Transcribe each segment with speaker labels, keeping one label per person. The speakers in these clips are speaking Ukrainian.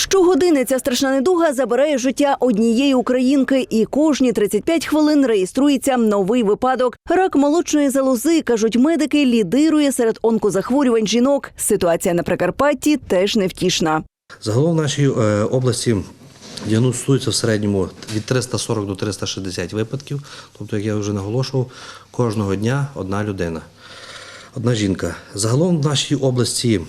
Speaker 1: Щогодини ця страшна недуга забирає життя однієї українки, і кожні 35 хвилин реєструється новий випадок. Рак молочної залози, кажуть медики, лідирує серед онкозахворювань жінок. Ситуація на Прикарпатті теж невтішна.
Speaker 2: Загалом в нашій е, області діагностується в середньому від 340 до 360 випадків. Тобто, як я вже наголошував, кожного дня одна людина, одна жінка. Загалом в нашій області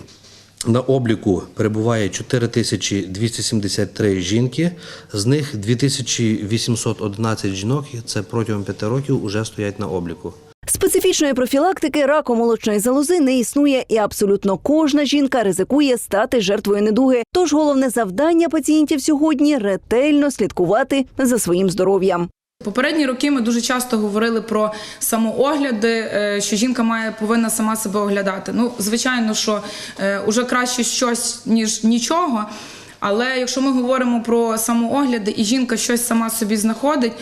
Speaker 2: на обліку перебуває 4273 жінки, з них 2811 жінок, це протягом 5 років вже стоять на обліку.
Speaker 1: Специфічної профілактики раку молочної залози не існує, і абсолютно кожна жінка ризикує стати жертвою недуги. Тож головне завдання пацієнтів сьогодні ретельно слідкувати за своїм здоров'ям.
Speaker 3: Попередні роки ми дуже часто говорили про самоогляди, е, що жінка має повинна сама себе оглядати. Ну, звичайно, що вже краще щось ніж нічого. Але якщо ми говоримо про самоогляди і жінка щось сама собі знаходить.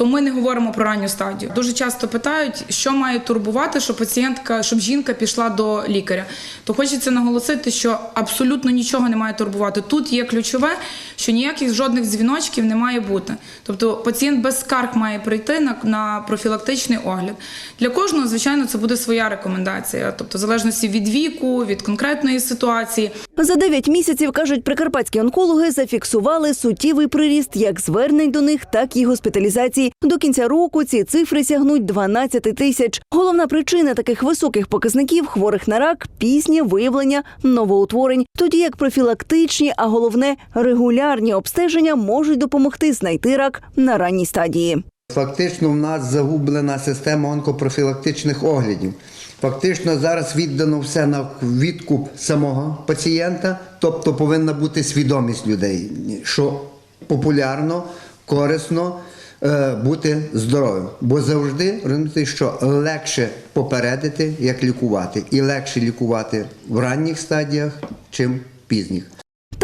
Speaker 3: То ми не говоримо про ранню стадію. Дуже часто питають, що має турбувати, щоб пацієнтка, щоб жінка пішла до лікаря. То хочеться наголосити, що абсолютно нічого не має турбувати. Тут є ключове, що ніяких жодних дзвіночків не має бути. Тобто пацієнт без скарг має прийти на, на профілактичний огляд. Для кожного, звичайно, це буде своя рекомендація, тобто в залежності від віку, від конкретної ситуації.
Speaker 1: За 9 місяців, кажуть прикарпатські онкологи, зафіксували суттєвий приріст як звернень до них, так і госпіталізації. До кінця року ці цифри сягнуть 12 тисяч. Головна причина таких високих показників хворих на рак пізнє виявлення новоутворень, тоді як профілактичні, а головне регулярні обстеження можуть допомогти знайти рак на ранній стадії.
Speaker 4: Фактично, в нас загублена система онкопрофілактичних оглядів. Фактично зараз віддано все на відкуп самого пацієнта, тобто повинна бути свідомість людей, що популярно, корисно е, бути здоровим. Бо завжди розумієте, що легше попередити, як лікувати, і легше лікувати в ранніх стадіях, чим пізніх.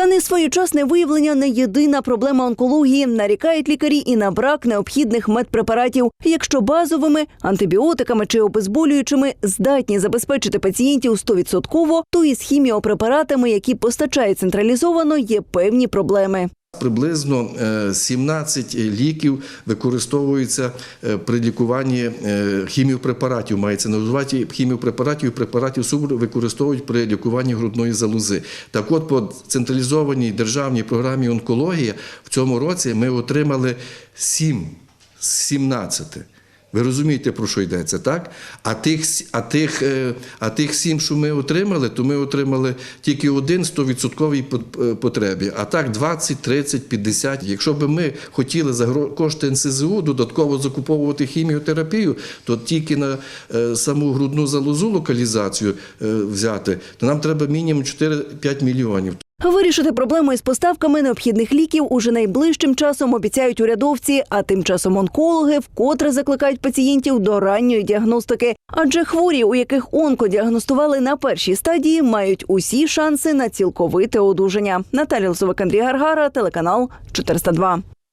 Speaker 1: Та несвоєчасне виявлення не єдина проблема онкології. Нарікають лікарі і на брак необхідних медпрепаратів. Якщо базовими антибіотиками чи обезболюючими здатні забезпечити пацієнтів 100%, то із хіміопрепаратами, які постачають централізовано, є певні проблеми.
Speaker 5: Приблизно е, 17 ліків використовуються е, при лікуванні е, хіміопрепаратів. Мається на увазі хіміопрепаратів і препаратів СУБР використовують при лікуванні грудної залози. Так от, по централізованій державній програмі онкологія в цьому році ми отримали 7 з 17. Ви розумієте, про що йдеться, так? А тих, а тих, е, а тих сім, що ми отримали, то ми отримали тільки один 100% е, потребі. А так 20, 30, 50. Якщо б ми хотіли за кошти НСЗУ додатково закуповувати хіміотерапію, то тільки на е, саму грудну залозу локалізацію взяти, то нам треба мінімум 4-5 мільйонів.
Speaker 1: Вирішити проблему із поставками необхідних ліків уже найближчим часом обіцяють урядовці. А тим часом онкологи вкотре закликають пацієнтів до ранньої діагностики. Адже хворі, у яких онкодіагностували на першій стадії, мають усі шанси на цілковите одужання. Наталя Лосовик, Андрій Гаргара, телеканал 402.